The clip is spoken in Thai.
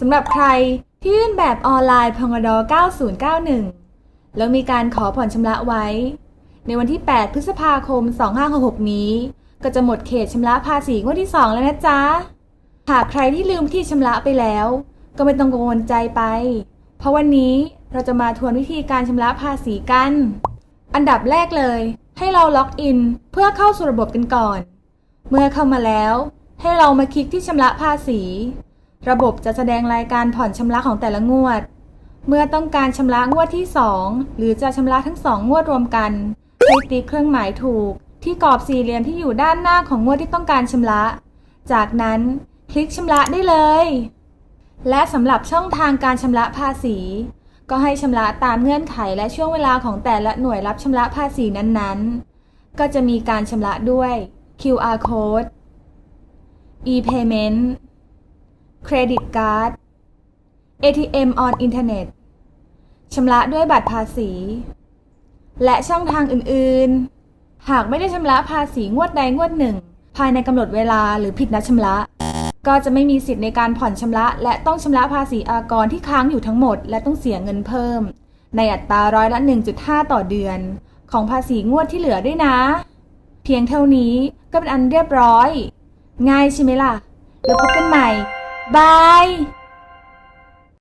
สำหรับใครที่ยื่นแบบออนไลน์พงด9091 แล้วมีการขอผ่อนชำระไว้ ในวันที่ 8 พฤษภาคม 2566 นี้ ก็จะหมดเขตชำระภาษีงวดที่ 2 แล้วนะจ๊ะ หากใครที่ลืมที่ชำระไปแล้ว ก็ไม่ต้องกังวลใจไป เพราะวันนี้เราจะมาทวนวิธีการชำระภาษีกัน อันดับแรกเลย ให้เราล็อกอินเพื่อเข้าสู่ระบบกันก่อน เมื่อเข้ามาแล้ว ให้เรามาคลิกที่ชำระภาษี ระบบจะแสดงรายการผ่อนชำระของแต่ละงวด เมื่อต้องการชำระงวดที่ 2 หรือจะชำระทั้งสองงวดรวมกันให้ติ๊กเครื่องหมายถูก ที่กรอบสี่เหลี่ยมที่อยู่ด้านหน้าของงวดที่ต้องการชำระ จากนั้นคลิกชำระได้เลย และสำหรับช่องทางการชำระภาษี ก็ให้ชำระตามเงื่อนไขและช่วงเวลาของแต่ละหน่วยรับชำระภาษีนั้นๆ ก็จะมีการชำระด้วย QR code e-payment credit card ATM on internet ชำระด้วยบัตรภาษี และช่องทางอื่นๆ หากไม่ได้ชำระภาษีงวดใดงวดหนึ่ง ภายในกำหนดเวลาหรือผิดนัดชำระ ก็จะไม่มีสิทธิ์ในการผ่อนชำระ และต้องชำระภาษีอากรที่ค้างอยู่ทั้งหมด และต้องเสียเงินเพิ่ม ในอัตราร้อยละ 1.5 ต่อเดือน ของภาษีงวดที่เหลือด้วยนะ เพียงเท่านี้ก็เป็นอันเรียบร้อย ง่ายใช่ไหมล่ะ แล้วพบกันใหม่ บาย